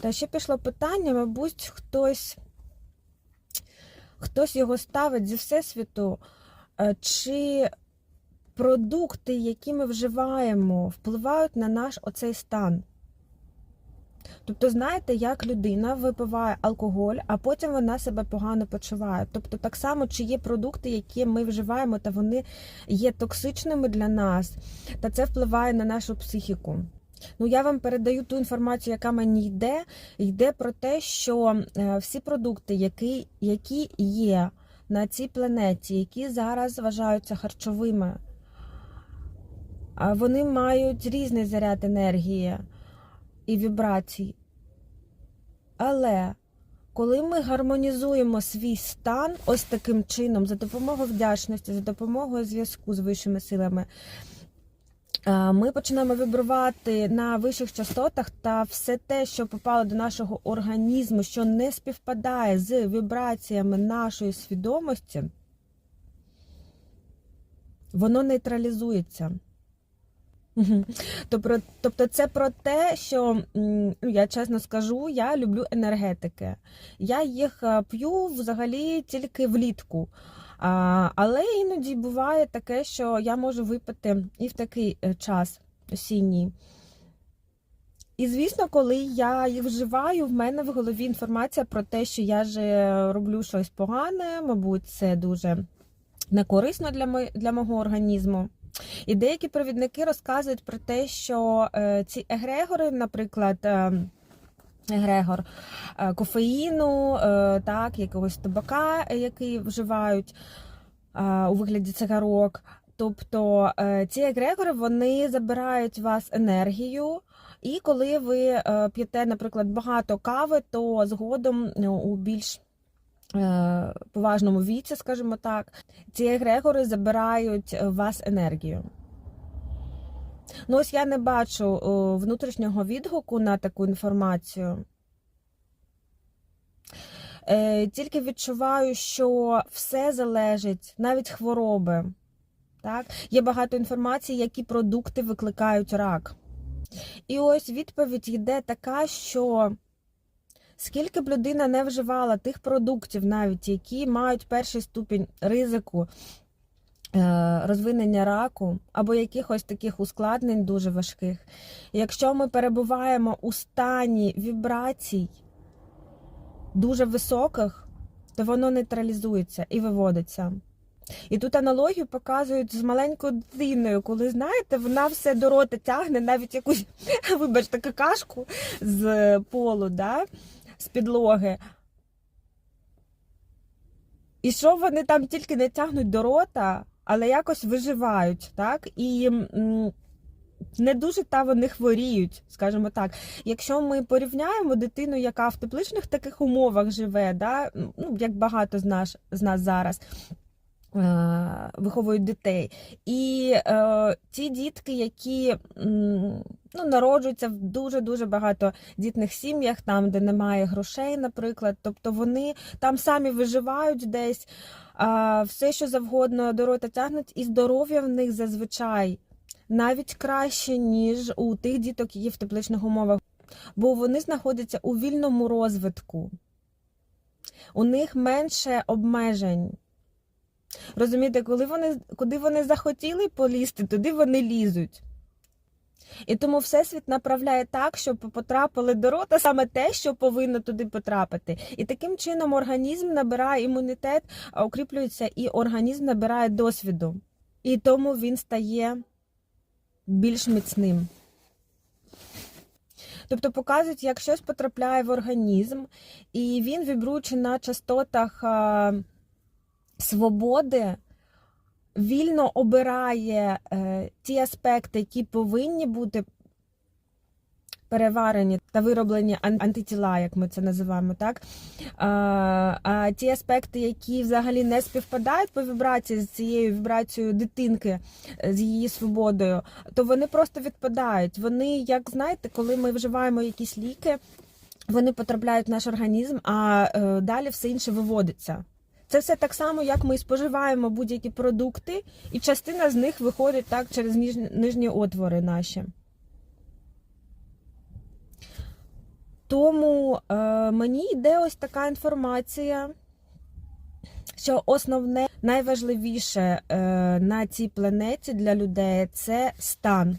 Та ще пішло питання, мабуть, хтось, хтось його ставить зі всесвіту, е, чи продукти, які ми вживаємо, впливають на наш оцей стан. Тобто, знаєте, як людина випиває алкоголь, а потім вона себе погано почуває. Тобто, так само, чи є продукти, які ми вживаємо, та вони є токсичними для нас, та це впливає на нашу психіку. Ну, я вам передаю ту інформацію, яка мені йде. Йде про те, що е, всі продукти, які, які є на цій планеті, які зараз вважаються харчовими, вони мають різний заряд енергії і вібрацій. Але коли ми гармонізуємо свій стан ось таким чином, за допомогою вдячності, за допомогою зв'язку з вищими силами, ми починаємо вібрувати на вищих частотах та все те, що попало до нашого організму, що не співпадає з вібраціями нашої свідомості, воно нейтралізується. Тобто, тобто це про те, що ну, я чесно скажу, я люблю енергетики. Я їх е, п'ю взагалі тільки влітку. Але іноді буває таке, що я можу випити і в такий е, час осінній. І звісно, коли я їх вживаю, в мене в голові інформація про те, що я же роблю щось погане, мабуть, це дуже некорисно для, мо- для мого організму. І деякі провідники розказують про те, що е, ці егрегори, наприклад, е, егрегор е, кофеїну, е, так, якогось табака, е, який вживають у вигляді цигарок. Тобто ці егрегори вони забирають у вас енергію. І коли ви п'єте, наприклад, багато кави, то згодом у більш поважному віці, скажімо так, ці егрегори забирають у вас енергію. Ну, ось я не бачу внутрішнього відгуку на таку інформацію. Е, тільки відчуваю, що все залежить, навіть хвороби. Так? Є багато інформації, які продукти викликають рак. І ось відповідь йде така, що скільки б людина не вживала тих продуктів, навіть які мають перший ступінь ризику розвинення раку або якихось таких ускладнень дуже важких. Якщо ми перебуваємо у стані вібрацій дуже високих, то воно нейтралізується і виводиться. І тут аналогію показують з маленькою дитиною, коли, знаєте, вона все до рота тягне, навіть якусь, вибачте, какашку з полу, да? з підлоги. І що вони там тільки не тягнуть до рота, але якось виживають, так? І не дуже та вони хворіють, скажімо так. Якщо ми порівняємо дитину, яка в тепличних таких умовах живе, да? ну, як багато з нас, з нас зараз. е, Виховують дітей. І е, ті дітки, які ну, народжуються в дуже-дуже багато дітних сім'ях, там, де немає грошей, наприклад, тобто вони там самі виживають десь, а, все, що завгодно до рота тягнуть, і здоров'я в них зазвичай навіть краще, ніж у тих діток, які в тепличних умовах, бо вони знаходяться у вільному розвитку. У них менше обмежень. Розумієте, коли вони, куди вони захотіли полізти, туди вони лізуть. І тому Всесвіт направляє так, щоб потрапили до рота саме те, що повинно туди потрапити. І таким чином організм набирає імунітет, укріплюється, і організм набирає досвіду. І тому він стає більш міцним. Тобто показують, як щось потрапляє в організм, і він, вібруючи на частотах свободи, вільно обирає е, ті аспекти, які повинні бути переварені та вироблені антитіла, як ми це називаємо, так? А, ті аспекти, які взагалі не співпадають по вібрації з цією вібрацією дитинки, е, з її свободою, то вони просто відпадають. Вони, як знаєте, коли ми вживаємо якісь ліки, вони потрапляють в наш організм, а е, далі все інше виводиться. Це все так само, як ми споживаємо будь-які продукти, і частина з них виходить так через нижні отвори наші. Тому е, мені йде ось така інформація, що основне найважливіше е, на цій планеті для людей це стан.